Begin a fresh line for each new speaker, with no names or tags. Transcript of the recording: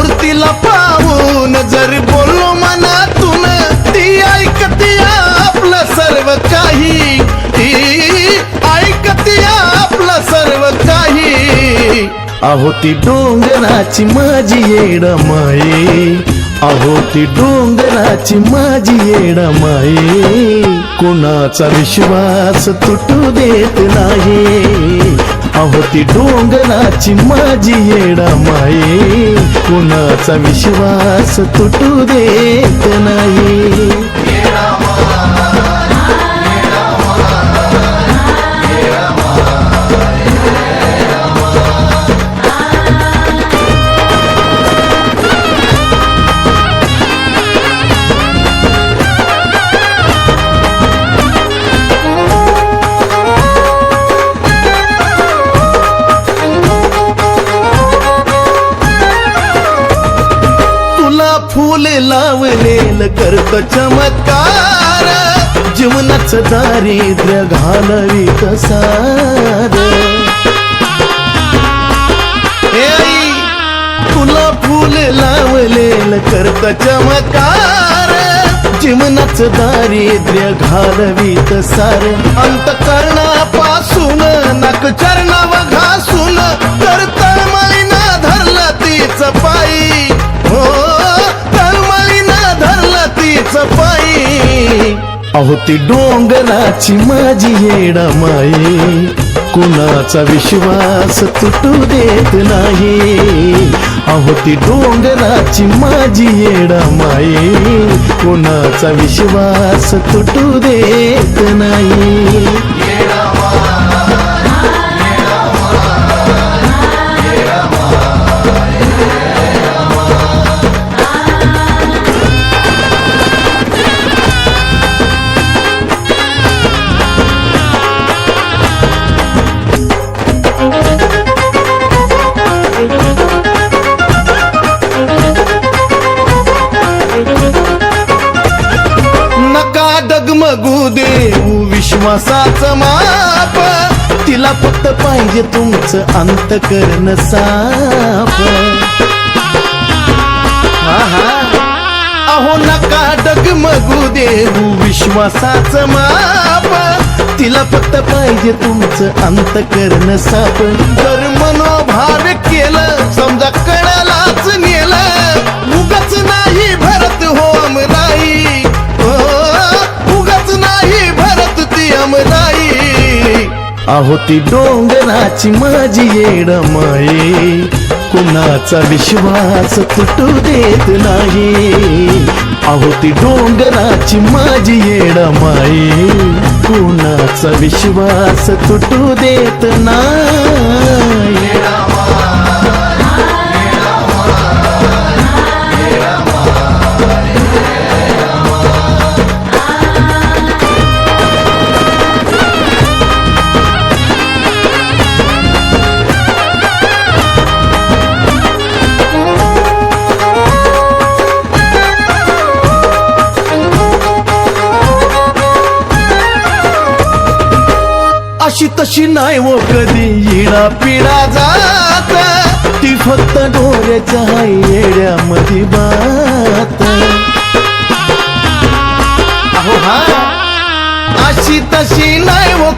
मूर्तीला पाहून जर बोललो मनातून ती ऐकते आपलं सर्व काही. ती ऐकते आपलं सर्व काही. अहो ती डोंगराची माझी येड माई अहो ती डोंगराची माझी येड येडमाई. कुणाचा विश्वास तुटू देत नाही. होती डोंगराची माझी येडा माये कोणाचा विश्वास तुटू देत नाही. लावले फुल करतो चमत्कार. जीवनाच दारिद्र्य घालवी कसार तुला फुले लावलेलं करतो चमत्कार. जीवनाच दारिद्र्य घालवीत अंत करणापासून नाक चरणाव घासून करता अहो ती डोंगराची माझी येडा माये कुणाचा विश्वास तुटू देत नाही. अहो ती डोंगराची माझी येडा माये कुणाचा विश्वास तुटू देत नाही. बघू देऊ विश्वासाचं माप. तिला फक्त पाहिजे तुमचं अंत करण साप अहो नका डगमगू देऊ विश्वासाचं माप. तिला फक्त पाहिजे तुमचं अंत करण साप. जर मनोभाव केलं समजा कळालाच आहोती ती डोंगराची माझी येड माये कुणाचा विश्वास तुटू देत नाही. आहोती डोंगराची माझी येड माये कुणाचा विश्वास तुटू देत नाही. अशी तशी नाही व कधी. इडा पिडा जात ती फक्त डोळ्याच्या येड्यामध्ये बात. अहो हा. अशी तशी नाही व